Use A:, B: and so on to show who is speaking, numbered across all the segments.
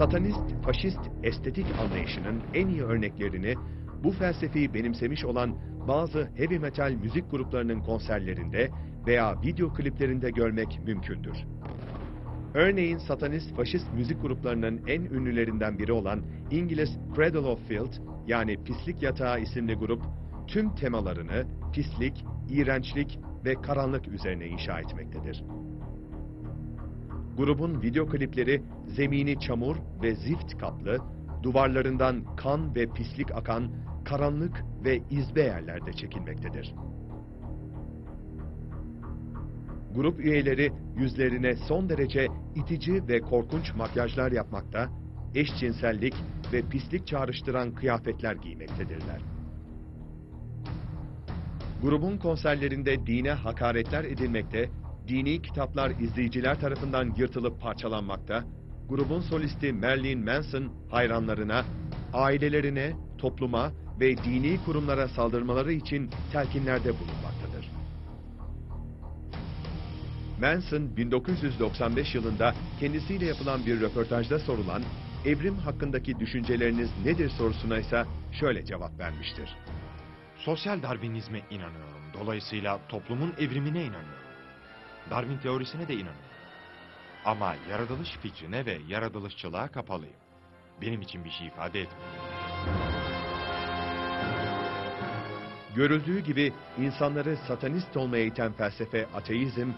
A: Satanist, faşist estetik anlayışının en iyi örneklerini bu felsefeyi benimsemiş olan bazı heavy metal müzik gruplarının konserlerinde veya video kliplerinde görmek mümkündür. Örneğin satanist faşist müzik gruplarının en ünlülerinden biri olan İngiliz Cradle of Filth yani Pislik Yatağı isimli grup tüm temalarını pislik, iğrençlik ve karanlık üzerine inşa etmektedir. Grubun video klipleri zemini çamur ve zift kaplı, duvarlarından kan ve pislik akan karanlık ve izbe yerlerde çekilmektedir. Grup üyeleri yüzlerine son derece itici ve korkunç makyajlar yapmakta, eşcinsellik ve pislik çağrıştıran kıyafetler giymektedirler. Grubun konserlerinde dine hakaretler edilmekte, dini kitaplar izleyiciler tarafından yırtılıp parçalanmakta, grubun solisti Marilyn Manson hayranlarına, ailelerine, topluma ve dini kurumlara saldırmaları için telkinlerde bulunmaktadır. Manson 1995 yılında kendisiyle yapılan bir röportajda sorulan evrim hakkındaki düşünceleriniz nedir sorusuna ise şöyle cevap vermiştir.
B: Sosyal Darwinizme inanıyorum. Dolayısıyla toplumun evrimine inanıyorum. Darwin teorisine de inanıyorum. Ama yaratılış fikrine ve yaratılışçılığa kapalıyım. Benim için bir şey ifade etmiyor.
A: Görüldüğü gibi insanları satanist olmaya iten felsefe ateizm,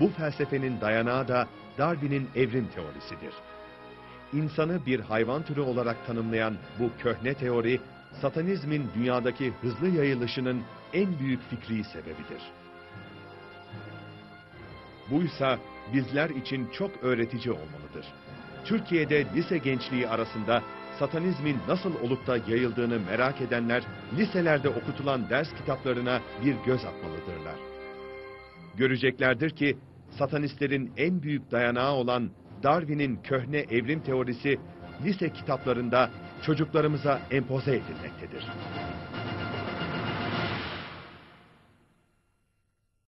A: bu felsefenin dayanağı da Darwin'in evrim teorisidir. İnsanı bir hayvan türü olarak tanımlayan bu köhne teori, satanizmin dünyadaki hızlı yayılışının en büyük fikri sebebidir. Buysa bizler için çok öğretici olmalıdır. Türkiye'de lise gençliği arasında satanizmin nasıl olup da yayıldığını merak edenler liselerde okutulan ders kitaplarına bir göz atmalıdırlar. Göreceklerdir ki satanistlerin en büyük dayanağı olan Darwin'in köhne evrim teorisi lise kitaplarında çocuklarımıza empoze edilmektedir.